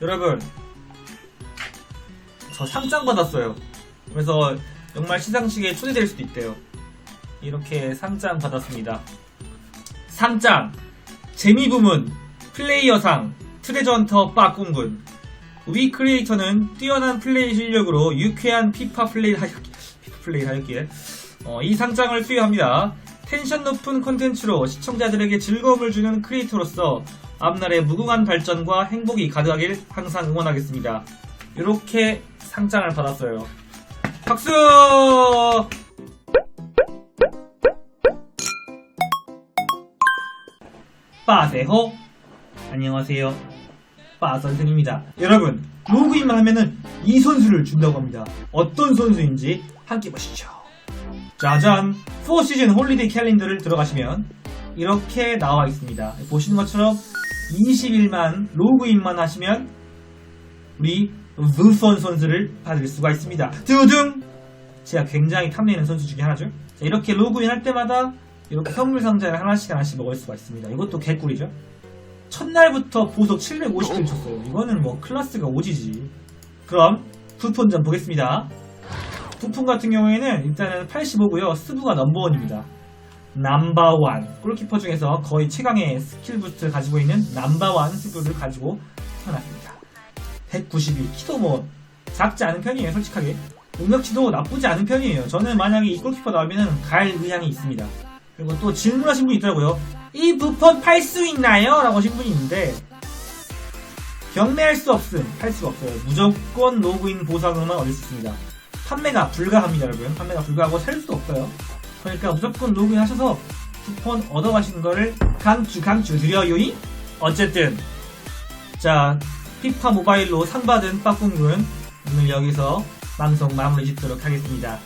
여러분 저 상장 받았어요. 그래서 정말 시상식에 초대될 수도 있대요. 이렇게 상장 받았습니다. 상장 재미 부문 플레이어상 트레저헌터 빠꿈군 위 크리에이터는 뛰어난 플레이 실력으로 유쾌한 피파 플레이를 하였, 피파 플레이를 하였기에 어, 이 상장을 수여합니다. 텐션 높은 콘텐츠로 시청자들에게 즐거움을 주는 크리에이터로서 앞날의 무궁한 발전과 행복이 가득하길 항상 응원하겠습니다. 이렇게 상장을 받았어요. 박수! 빠세호 안녕하세요. 빠 선생입니다. 여러분 로그인만 하면은 이 선수를 준다고 합니다. 어떤 선수인지 함께 보시죠. 짜잔! 4시즌 홀리데이 캘린더를 들어가시면 이렇게 나와 있습니다. 보시는 것처럼 20일만 로그인만 하시면 우리 루선 선수를 받을 수가 있습니다. 두둥! 제가 굉장히 탐내는 선수 중에 하나죠. 자, 이렇게 로그인 할 때마다 이렇게 선물 상자를 하나씩 하나씩 먹을 수가 있습니다. 이것도 개꿀이죠. 첫날부터 보석 750을 쳤어요. 이거는 뭐 클래스가 오지지. 그럼 부폰 좀 보겠습니다. 부품 같은 경우에는 일단은 85고요. 스부가 넘버원입니다. 넘버원. 골키퍼 중에서 거의 최강의 스킬 부스트를 가지고 있는 넘버원 스부를 가지고 태어났습니다. 192. 키도 뭐 작지 않은 편이에요. 솔직하게. 능력치도 나쁘지 않은 편이에요. 저는 만약에 이 골키퍼 나오면은 갈 의향이 있습니다. 그리고 또 질문하신 분이 있더라고요. 이 부폰 팔 수 있나요? 라고 하신 분이 있는데 경매할 수 없음, 팔 수가 없어요. 무조건 로그인 보상으로만 얻을 수 있습니다. 판매가 불가합니다, 여러분. 판매가 불가하고 살 수도 없어요. 그러니까 무조건 로그인 하셔서 쿠폰 얻어가시는 거를 강추, 강추 드려요이? 어쨌든, 자, 피파 모바일로 상 받은 빠꿈군 오늘 여기서 방송 마무리 짓도록 하겠습니다.